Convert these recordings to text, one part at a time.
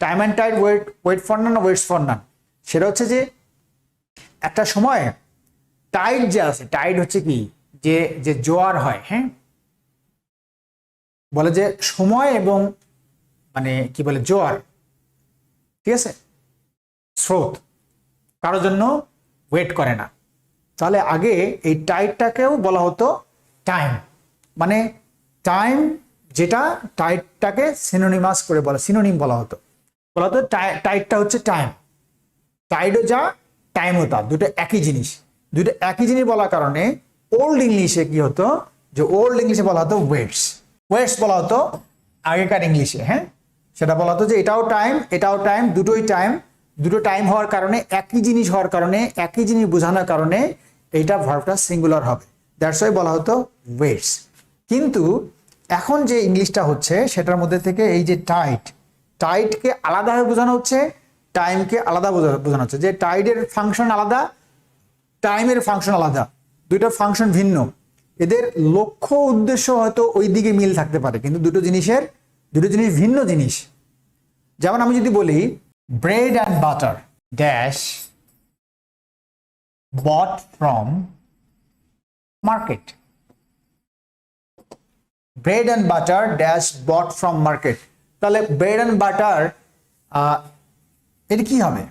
Time and tide wait wait for none waits for none সেটা হচ্ছে যে একটা সময় টাইড যে আছে টাইড হচ্ছে কি? যে যে জোয়ার হয় হ্যাঁ? বলে যে সময় এবং মানে কি বলে, জোয়ার, ঠিক আছে? স্রোত, কারোর জন্য ওয়েট করে না। তাহলে আগে এই টাইটটাকেও বলা হতো টাইম মানে টাইম যেটা টাইটটাকে সিনোনিমাস করে বলা সিনোনিম বলা হতো। বলা হতো টাইটটা হচ্ছে টাইম টাইডও যা টাইমও তা। দুটো একই জিনিস। দুটো একই জিনিস বলার কারণে ওল্ড ইংলিশে কি হতো? যে ওল্ড ইংলিশে বলা হতো ওয়েটস ওয়েটস বলা হতো আগেকার ইংলিশে হ্যাঁ? সেটা বলা হতো যে এটাও টাইম এটাও টাইম দুটোই টাইম দুটো টাইম হওয়ার কারণে, একই জিনিস হওয়ার কারণে, একই জিনিস বোঝানোর কারণে এইটা ভার্বটা সিঙ্গুলার হবে। দ্যাটস ওয়াই বলা হতো ওয়েটস কিন্তু এখন যে ইংলিশটা হচ্ছে, সেটার মধ্যে থেকে এই যে টাইট টাইটকে আলাদাভাবে বোঝানো হচ্ছে টাইমকে আলাদা বোঝা- বোঝানো হচ্ছে। যে টাইডের ফাংশন আলাদা টাইমের ফাংশন আলাদা। দুটো ফাংশন ভিন্ন। এদের লক্ষ্য উদ্দেশ্য হয়তো ওই দিকে মিল থাকতে পারে, কিন্তু দুটো জিনিসের, দুটো জিনিস ভিন্ন জিনিস। যেমন আমি যদি বলি bread and butter dash bought from market bread and butter dash bought from market তাহলে ব্রেড অ্যান্ড বাটার এটা কি হবে?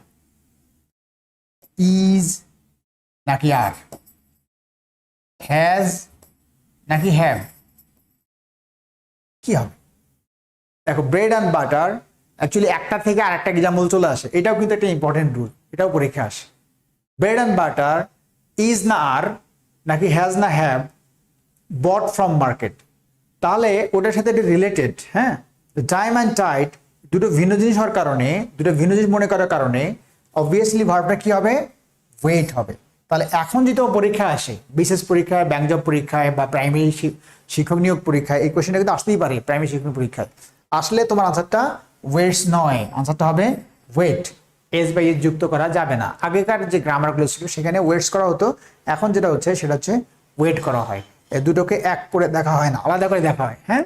ইজ নাকি আর হ্যাজ নাকি হ্যাভ কি হবে? দেখো ব্রেড অ্যান্ড বাটার অ্যাকচুয়ালি একটা থেকে আর একটা এক্সাম্পল চলে আসে। এটাও কিন্তু একটা ইম্পর্টেন্ট রুল এটাও পরীক্ষা আসে। ব্রেড অ্যান্ড বাটার ইজ না আর নাকি হ্যাজ না হ্যাভ বট ফ্রম মার্কেট তাহলে ওটার সাথে এটা রিলেটেড হ্যাঁ? টাইম অ্যান্ড টাইট দুটো ভিন্ন জিনিস হওয়ার কারণে, দুটো ভিন্ন জিনিস মনে করার কারণে অবভিয়াসলি ভার্বটা কি হবে? ওয়েট হবে। তাহলে এখন যদি পরীক্ষা আসে, বিশেষ পরীক্ষায় ব্যাংক জব পরীক্ষায় বা প্রাইমারি শিক্ষক নিয়োগ পরীক্ষায়, এই কোশ্চেনটা কিন্তু আসতেই পারে প্রাইমারি শিক্ষক পরীক্ষায়। আসলে তোমার আনসারটা ওয়েটস নয় আনসারটা হবে ওয়েট এস বাই এস যুক্ত করা যাবে না। আগেকার যে গ্রামারগুলো ছিল, সেখানে ওয়েটস করা হতো, এখন যেটা হচ্ছে, সেটা হচ্ছে ওয়েট করা হয়। এই দুটোকে এক করে দেখা হয় না, আলাদা করে দেখা হয় হ্যাঁ?